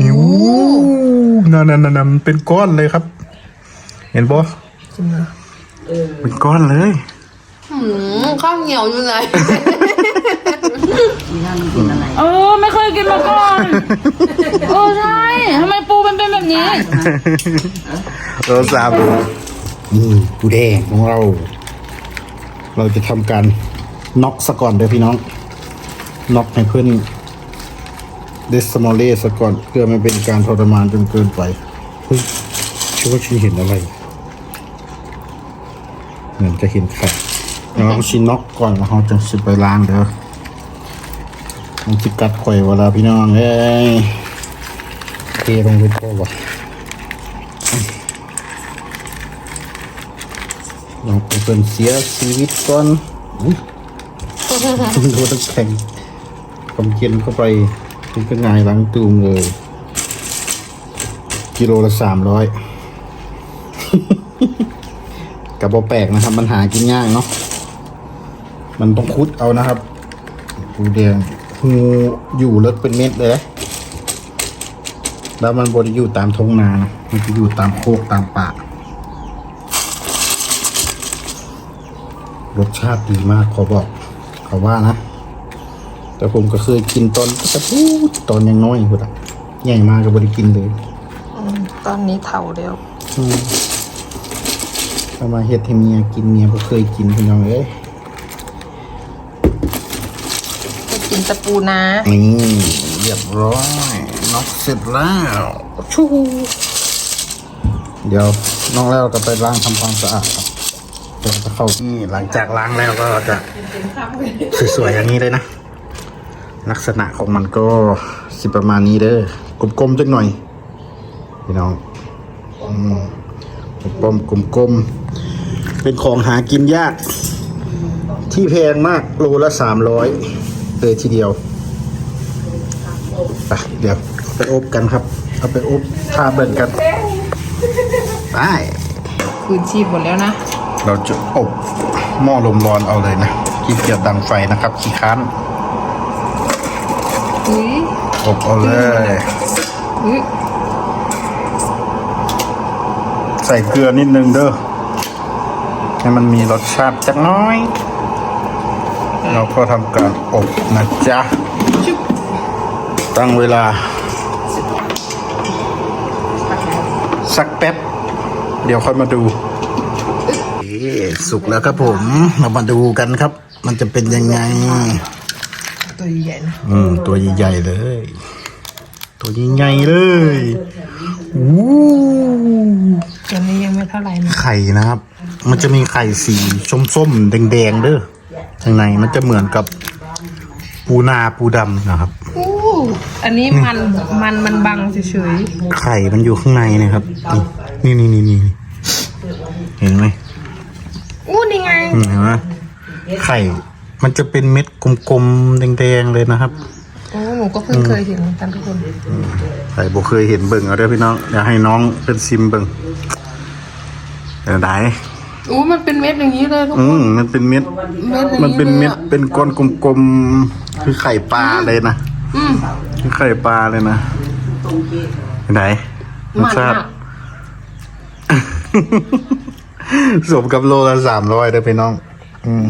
นิ้วนั่นนั่นนั่นมันเป็นก้อนเลยครับ เห็นปะจริงเหรอเป็นก้อนเลยหืมข้าวเหนียวอยู่ไหนเออไม่เคยกินมาก่อนเออใช่ทำไมปูมันเป็นแบบนี้เราซาบูนี่ปูแดงของเรา เราจะทำการน็อกซะก่อนเด้อพี่น้องน็อกให้เพื่อน เดสมอลเล่ซะก่อนเพื่อไม่เป็นการทรมานจนเกินไปเฮ้ยชื่อว่าฉันเห็นอะไร เหมือนจะเห็นไข่แล้วเราชิน็อกก่อนแล้วเราจะสิไปล้างเด้อมันจิกัดข่อยเวลาพี่น้องเอ้ยเทลงไปโทษวะลองไปเป็นเสียชีวิตก่อนอุ้ยมันโดนตะแข็งความเย็นเข้าไป มันก็ง่ายหลังตูมเลย กิโลละสามร้อยกับบอแปลกนะครับมันหากินยากเนาะมันต้องคุดเอานะครับปูแดงงูอยู่เลิกเป็นเม็ดเลย แล้วมันบริอยู่ตามท้องนานะมันจะอยู่ตามโคกตามป่ารสชาติดีมากขอบอกเขาว่านะ แต่ผมก็เคยกินตอนกระพูดตอนยังน้อยพุ่นอะใหญ่มากก็บริกินเลยตอนนี้เถาแล้วอืมเอามาเฮ็ดให้เมียกินเมียบ่เคยกินพี่น้องเอ้ยจะกินตะปูนะนี่เรียบร้อยน็อกเสร็จแล้วชูเดี๋ยวน้องแล้วก็ไปล้างทำความสะอาดครับเดี๋ยวจะเข้านี่หลังจากล้างแล้วก็จะสวยๆอย่างนี้เลยนะ ลักษณะของมันก็สิประมาณนี้เด้อกลมๆจักหน่อย พี่น้องอืมกลมๆกลมๆ เป็นของหากินยาก ที่แพงมากโลละสามร้อยเลยทีเดียวไปเดี๋ยวเอาไปอบกันครับ เอาไปอบทาเบิ่นกันไปคืนชีพหมดแล้วนะ เราจะอบหม้อลมร้อนเอาเลยนะขี้เกียจดังไฟนะครับขี้ค้าน อุ้ยอบเอาเลย อุ้ยใส่เกลือนิดนึงเด้อ ให้มันมีรสชาติจักหน้อย เราก็ทำการอบนะจ๊ะ ตั้งเวลา สักแป๊บ เดี๋ยวค่อยมาดูเอ๊ะสุกแล้วครับผม เรามาดูกันครับ มันจะเป็นยังไง ตัวใหญ่ๆนะอืมตัวใหญ่ๆเลย ตัวใหญ่ๆเลยอู้ตัวนี้ยังไม่เท่าไหร่นะไข่นะครับ มันจะมีไข่สีส้มๆแดงๆเด้อข้างในมันจะเหมือนกับปูนาปูดำนะครับ อู้อันนี้มันมันมันบังเฉยไข่มันอยู่ข้างในนะครับ นี่นี่นี่นี่นี่เห็นไหมๆอู้นี่ไง อืมเห็นไหมไข่ มันจะเป็นเม็ดกลมๆแดงๆเลยนะครับ โอ้หนูก็เพิ่งเคยเห็นเหมือนกันทุกคนไข่บ่เคยเห็นเบิ่งเอาเด้อพี่น้องอยากให้น้องเป็นซิมเบิ่งเดี๋ยวได้อู้มันเป็นเม็ดอย่างนี้เลยทุกอืมมันเป็นเม็ด เม็ดอย่างมันเป็นเม็ดลยอะเป็นก้อนกลมๆคือไข่ปลาเลยนะอืมคือไข่ปลาเลยนะไหนรสมันชาติมากสมกับโลละสามร้อยเด้อพี่น้อง อืม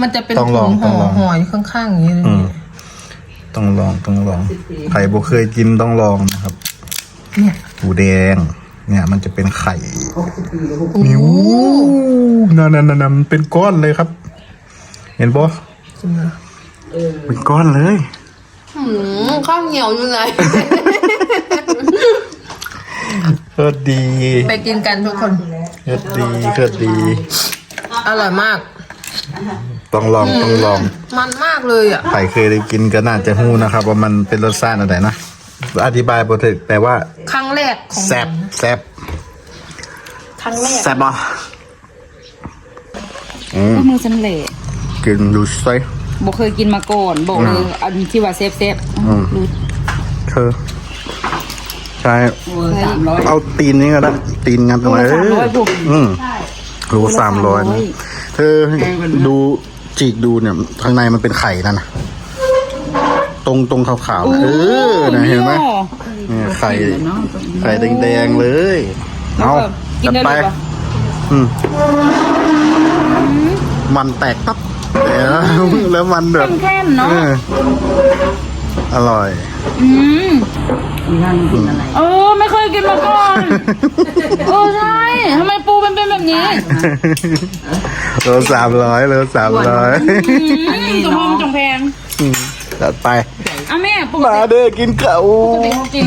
มันจะเป็นต้องลถุองงต้ห่อองลอง ห่ออยู่ข้างๆอย่างนี้เลยอืมต้องลองต้องลองไข่บ่เคยกินต้องลองนะครับเนี่ยหมูแดง เนี่ย มันจะเป็นไข่นิ้วนั่นนั่นนั่นมันเป็นก้อนเลยครับ เห็นปะจริงเหรอเป็นก้อนเลย หืมข้าวเหนียวอยู่ไหน เกิดดีไปกินกันทุกคน เกิดดีเกิดดี อร่อยมาก ต้องลองต้องลอง มันมากเลยอะ ใครเคยได้กินก็น่าจะฮู้นะครับ ว่ามันเป็นรสชาติอะไรนะ อธิบายบ่ถึกแต่ว่าครั้งแรกของแซ่บแซ่บครั้งแรกแซ่บบ่อืมมือฉันเละกินดูสิ บอกเคยกินมาก่อน บอกเลยอันที่ว่าเซฟเซฟอืมรู้เธอใช่สามร้อยเอาตีนนี้ก็ได้ตีนงัดตรงไหนโลละ300ปุ๊บอืมโลสามร้อยนะเธอดู จีกดูเนี่ยข้างในมันเป็นไข่นั่นนะตรงตรงขาวๆนะเออนะเห็นไหมเนี่ยไข่ไข่แดงๆเลย เอากินจัดได้ไปเลยปะอืมมันแตกตับแล้วแล้วมันแบบเข้มๆเนาะอออ ร่อยอืมเออไม่เคยกินมาก่อนเออใช่ทำไมปูเป็นเป็นแบบนี้โลสามร้อยโลสามร้อยอืมตัวพอมนจังแพงจัดไปอะแม่ปกมาติเด้อกินเก่าปกติเขากิน